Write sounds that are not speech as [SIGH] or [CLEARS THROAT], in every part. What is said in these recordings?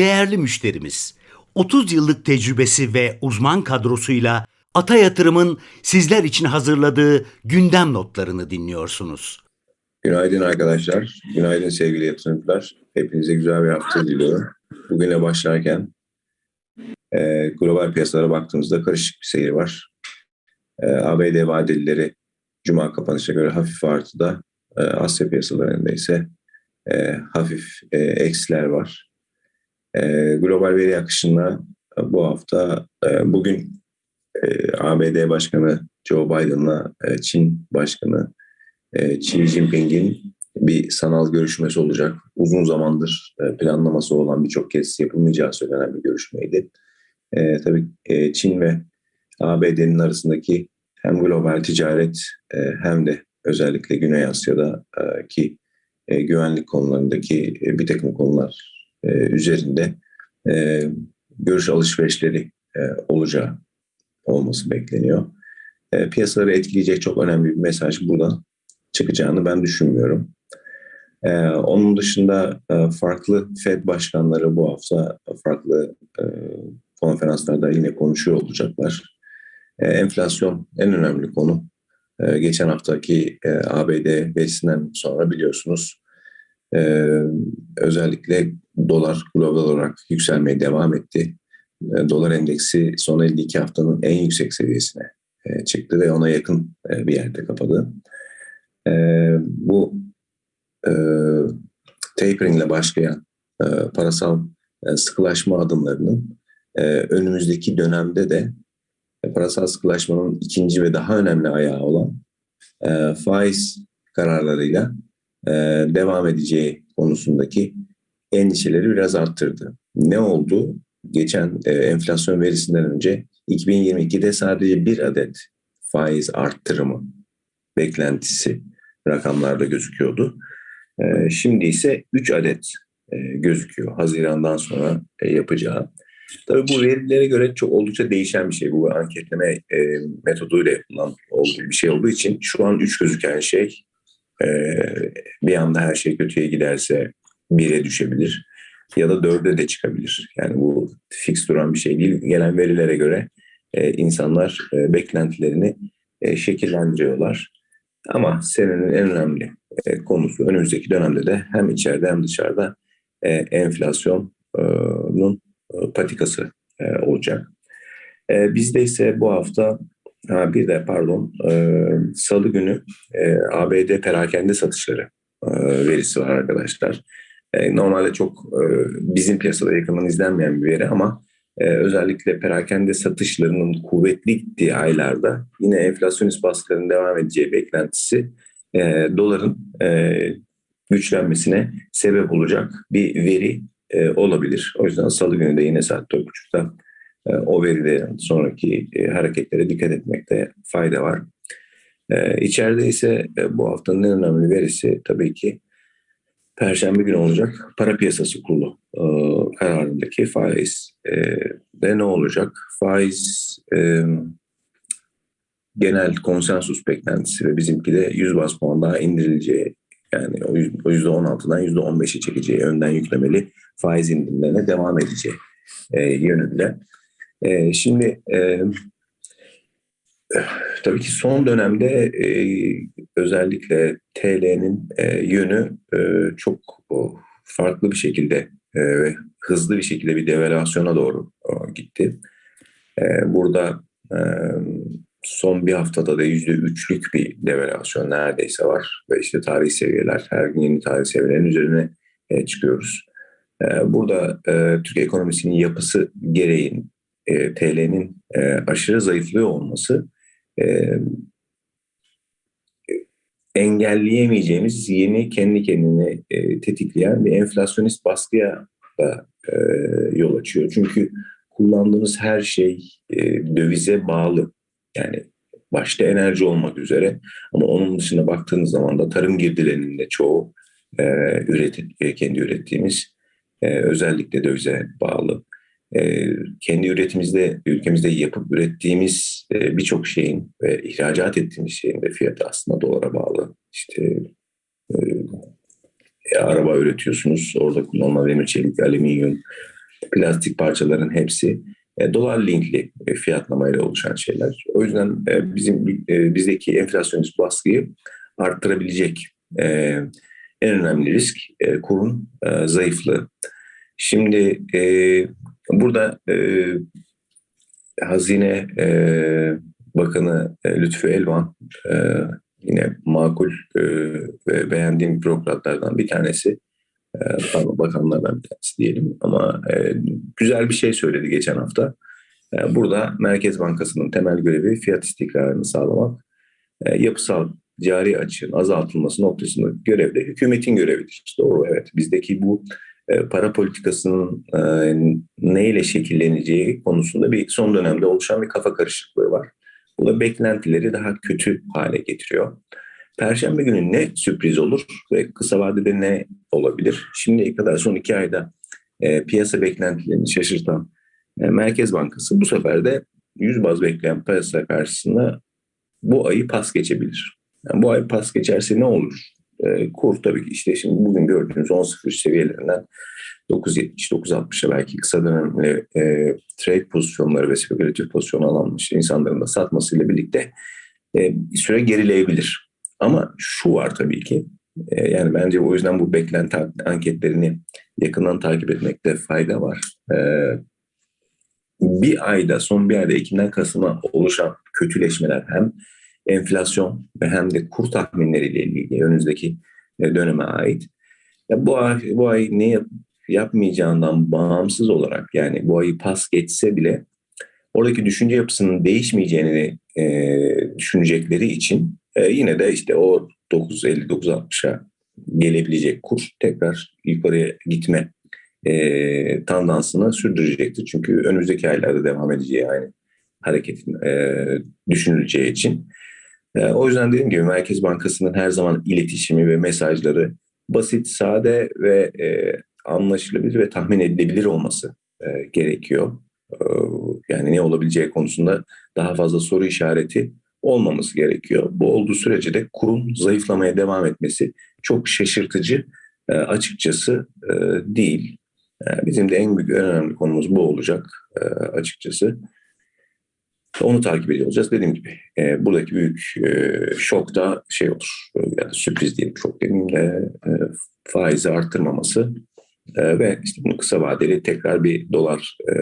değerli müşterimiz. 30 yıllık tecrübesi ve uzman kadrosuyla Ata Yatırım'ın sizler için hazırladığı gündem notlarını dinliyorsunuz. Günaydın arkadaşlar. Günaydın sevgili yatırımcılar. Hepinize güzel bir hafta diliyorum. Bugüne başlarken e, global piyasalara baktığımızda karışık bir seyir var. E, ABD vadelileri Cuma kapanışa göre hafif artıda, e, Asya piyasalarında ise e, hafif e, eksiler var. E, global veri akışında bu hafta, e, bugün e, ABD Başkanı Joe Biden'la e, Çin Başkanı Xi Jinping'in bir sanal görüşmesi olacak. Uzun zamandır planlaması olan birçok kez yapılmayacağı söylenen bir görüşmeydi. Tabii Çin ve ABD'nin arasındaki hem global ticaret hem de özellikle Güney Asya'daki güvenlik konularındaki bir takım konular e, üzerinde e, görüş alışverişleri e, olacağı olması bekleniyor. Piyasaları etkileyecek çok önemli bir mesaj buradan çıkacağını ben düşünmüyorum. Onun dışında farklı Fed başkanları bu hafta farklı konferanslarda yine konuşuyor olacaklar. Enflasyon en önemli konu. Geçen haftaki ABD verisinden sonra biliyorsunuz özellikle dolar global olarak yükselmeye devam etti. E, dolar endeksi son 52 haftanın en yüksek seviyesine e, çıktı ve ona yakın e, bir yerde kapadı. Bu tapering ile başlayan parasal sıkılaşma adımlarının önümüzdeki dönemde de parasal sıkılaşmanın ikinci ve daha önemli ayağı olan faiz kararlarıyla devam edeceği konusundaki endişeleri biraz arttırdı. Ne oldu? Geçen e, enflasyon verisinden önce 2022'de sadece bir adet faiz arttırımı beklentisi rakamlarda gözüküyordu. Ee, şimdi ise 3 adet e, gözüküyor Haziran'dan sonra e, yapacağı. Tabii bu verilere göre çok oldukça değişen bir şey. Bu anketleme e, metoduyla yapılan bir şey olduğu için şu an 3 gözüken şey bir anda her şey kötüye giderse 1'e düşebilir ya da 4'e de çıkabilir. Yani bu fix duran bir şey değil. Gelen verilere göre insanlar beklentilerini şekillendiriyorlar. Ama senenin en önemli e, konusu önümüzdeki dönemde de hem içeride hem dışarıda e, enflasyonun e, patikası e, olacak. E, bizde ise bu hafta ha, bir de pardon e, salı günü e, ABD perakende satışları e, verisi var arkadaşlar. E, normalde çok e, bizim piyasada yakından izlenmeyen bir veri ama e, özellikle perakende satışlarının kuvvetli gittiği aylarda yine enflasyonist baskıların devam edeceği beklentisi doların güçlenmesine sebep olacak bir veri olabilir. O yüzden salı günü de yine saat 4.30'da e, o veride sonraki hareketlere dikkat etmekte fayda var. E, ise bu haftanın en önemli verisi tabii ki Perşembe günü olacak para piyasası kurulu e, kararındaki faiz e, de ne olacak? Faiz e, genel konsensus beklentisi ve bizimki de 100 bas puan daha indirileceği yani o %16'dan %15'e çekeceği önden yüklemeli faiz indirimlerine devam edeceği e, yönünde. E, şimdi e, tabii ki son dönemde e, özellikle TL'nin e, yönü e, çok o, farklı bir şekilde e, ve hızlı bir şekilde bir devalüasyona doğru o, gitti. E, burada e, son bir haftada da yüzde üçlük bir devalüasyon neredeyse var. Ve işte tarihi seviyeler, her gün yeni tarih seviyelerin üzerine e, çıkıyoruz. E, burada e, Türkiye ekonomisinin yapısı gereğin e, TL'nin e, aşırı zayıflıyor olması e, engelleyemeyeceğimiz yeni kendi kendini e, tetikleyen bir enflasyonist baskıya da e, yol açıyor. Çünkü kullandığımız her şey e, dövize bağlı. Yani başta enerji olmak üzere ama onun dışında baktığınız zaman da tarım girdilerinin de çoğu e, üretim, kendi ürettiğimiz e, özellikle dövize bağlı. E, kendi üretimimizde, ülkemizde yapıp ürettiğimiz e, birçok şeyin ve ihracat ettiğimiz şeyin de fiyatı aslında dolara bağlı. İşte e, e, araba üretiyorsunuz, orada kullanılan demir, çelik, alüminyum, plastik parçaların hepsi e, dolar linkli e, fiyatlamayla oluşan şeyler. O yüzden e, bizim e, bizdeki enflasyonist baskıyı arttırabilecek e, en önemli risk e, kurun e, zayıflığı. Şimdi e, burada e, Hazine e, Bakanı e, Lütfü Elvan e, yine makul e, ve beğendiğim bürokratlardan bir tanesi. E, pardon, bakanlardan bir tanesi diyelim ama e, güzel bir şey söyledi geçen hafta. E, burada Merkez Bankası'nın temel görevi fiyat istikrarını sağlamak. E, yapısal cari açığın azaltılması noktasında görev de hükümetin görevidir. Doğru evet bizdeki bu para politikasının e, neyle şekilleneceği konusunda bir son dönemde oluşan bir kafa karışıklığı var. Bu da beklentileri daha kötü hale getiriyor. Perşembe günü ne sürpriz olur ve kısa vadede ne olabilir? Şimdiye kadar son iki ayda e, piyasa beklentilerini şaşırtan e, Merkez Bankası bu sefer de 100 baz bekleyen piyasa karşısında bu ayı pas geçebilir. Yani bu ay pas geçerse ne olur? E, kur tabii ki işte şimdi bugün gördüğünüz 10.03 seviyelerinden 9.70-9.60'a belki kısa dönemli e, trade pozisyonları ve spekülatif pozisyon alanmış insanların da satmasıyla birlikte e, süre gerileyebilir. Ama şu var tabii ki e, yani bence o yüzden bu beklenti anketlerini yakından takip etmekte fayda var. E, bir ayda son bir ayda Ekim'den Kasım'a oluşan kötüleşmeler hem enflasyon ve hem de kur tahminleriyle ilgili önümüzdeki e, döneme ait. Ya bu ay, bu ay ne yap, yapmayacağından bağımsız olarak yani bu ayı pas geçse bile oradaki düşünce yapısının değişmeyeceğini e, düşünecekleri için e, yine de işte o 9.50-9.60'a gelebilecek kur tekrar yukarıya gitme e, tandansını sürdürecektir. Çünkü önümüzdeki aylarda devam edeceği aynı hareketin e, düşünüleceği için. E, o yüzden dediğim gibi Merkez Bankası'nın her zaman iletişimi ve mesajları basit, sade ve e, anlaşılabilir ve tahmin edilebilir olması e, gerekiyor. E, yani ne olabileceği konusunda daha fazla soru işareti olmaması gerekiyor. Bu olduğu sürece de kurun zayıflamaya devam etmesi çok şaşırtıcı e, açıkçası e, değil. E, bizim de en büyük, en önemli konumuz bu olacak e, açıkçası. Onu takip ediyor olacağız. Dediğim gibi e, buradaki büyük e, şok da şey olur. Yani sürpriz diyelim şok demeyeyim de e, faizi arttırmaması e, ve işte bunu kısa vadeli tekrar bir dolar e,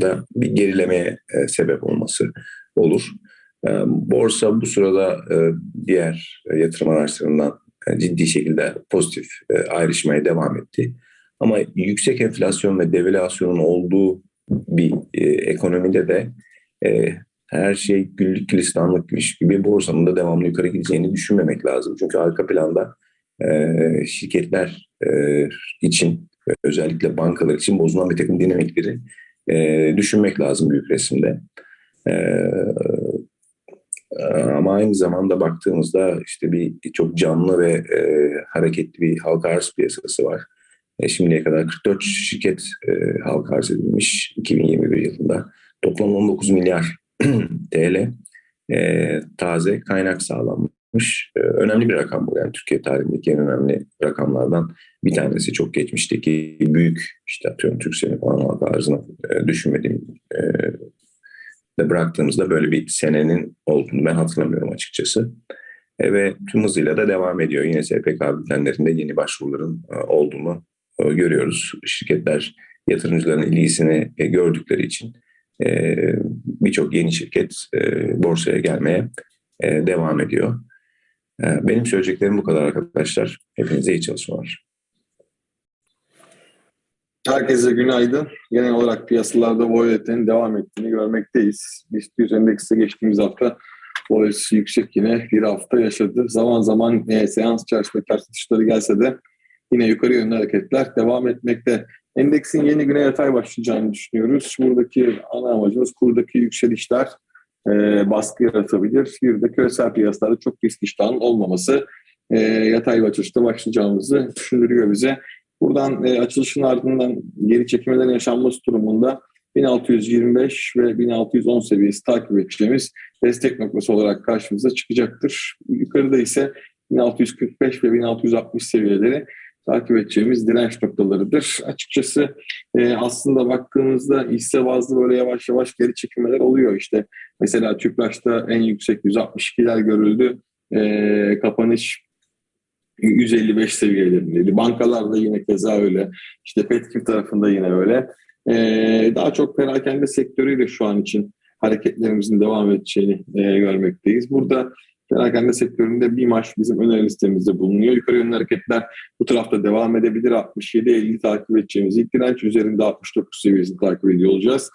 da bir gerilemeye e, sebep olması olur. E, borsa bu sırada e, diğer yatırım araçlarından e, ciddi şekilde pozitif e, ayrışmaya devam etti. Ama yüksek enflasyon ve devalüasyonun olduğu bir e, ekonomide de e, her şey güllük gülistanlıkmış gibi borsanın da devamlı yukarı gideceğini düşünmemek lazım. Çünkü arka planda e, şirketler e, için özellikle bankalar için bozulan bir takım dinamikleri e, düşünmek lazım büyük resimde. E, ama aynı zamanda baktığımızda işte bir çok canlı ve e, hareketli bir halka arz piyasası var. E, şimdiye kadar 44 şirket e, halka arz edilmiş 2021 yılında. Toplam 19 milyar [CLEARS THROAT] TL e, taze kaynak sağlanmış. E, önemli bir rakam bu. Yani Türkiye tarihindeki en önemli rakamlardan bir tanesi. Çok geçmişteki büyük işte atıyorum Türkcell'in falan halka arzını e, düşünmediğim e, de bıraktığımızda böyle bir senenin olduğunu ben hatırlamıyorum açıkçası. E, ve tüm hızıyla da devam ediyor. Yine SPK bültenlerinde yeni başvuruların e, olduğunu görüyoruz. Şirketler yatırımcıların ilgisini e, gördükleri için e, birçok yeni şirket borsaya gelmeye devam ediyor. Benim söyleyeceklerim bu kadar arkadaşlar. Hepinize iyi çalışmalar. Herkese günaydın. Genel olarak piyasalarda volatilitenin devam ettiğini görmekteyiz. BIST endeksi geçtiğimiz hafta volatilitesi yüksek yine bir hafta yaşadı. Zaman zaman e, seans içerisinde ters gelse de yine yukarı yönlü hareketler devam etmekte. Endeksin yeni güne yatay başlayacağını düşünüyoruz. Buradaki ana amacımız kurdaki yükselişler e, baskı yaratabilir. Bir de küresel piyasalarda çok risk iştahının olmaması e, yatay açılışta başlayacağımızı düşündürüyor bize. Buradan e, açılışın ardından geri çekimlerin yaşanması durumunda 1625 ve 1610 seviyesi takip edeceğimiz destek noktası olarak karşımıza çıkacaktır. Yukarıda ise 1645 ve 1660 seviyeleri takip edeceğimiz direnç noktalarıdır. Açıkçası e, aslında baktığımızda hisse bazlı böyle yavaş yavaş geri çekilmeler oluyor. İşte mesela Tüpraş'ta en yüksek 162'ler görüldü. E, kapanış 155 seviyelerindeydi. Bankalarda yine keza öyle. İşte Petkim tarafında yine öyle. E, daha çok perakende sektörüyle şu an için hareketlerimizin devam edeceğini e, görmekteyiz. Burada perakende sektöründe bir maç bizim öneri listemizde bulunuyor. Yukarı yönlü hareketler bu tarafta devam edebilir. 67-50 takip edeceğimiz ilk direnç üzerinde 69 seviyesini takip ediyor olacağız.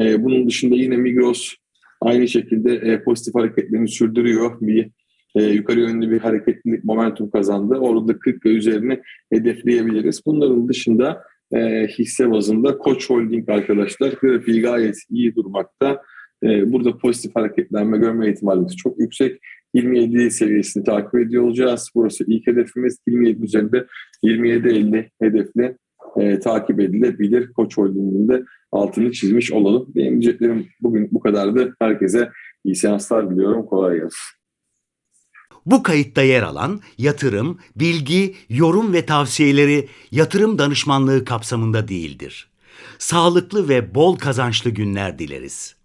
E, bunun dışında yine Migros aynı şekilde e, pozitif hareketlerini sürdürüyor. Bir e, yukarı yönlü bir hareketlilik momentum kazandı. Orada 40 ve üzerini hedefleyebiliriz. Bunların dışında e, hisse bazında Koç Holding arkadaşlar grafiği gayet iyi durmakta. E, burada pozitif hareketlenme görme ihtimalimiz çok yüksek. 27 seviyesini takip ediyor olacağız. Burası ilk hedefimiz. 27 üzerinde 27-50 hedefli e, takip edilebilir. Koç Holding'in de altını çizmiş olalım. Benim diyeceklerim bugün bu kadardı. Herkese iyi seanslar diliyorum. Kolay gelsin. Bu kayıtta yer alan yatırım, bilgi, yorum ve tavsiyeleri yatırım danışmanlığı kapsamında değildir. Sağlıklı ve bol kazançlı günler dileriz.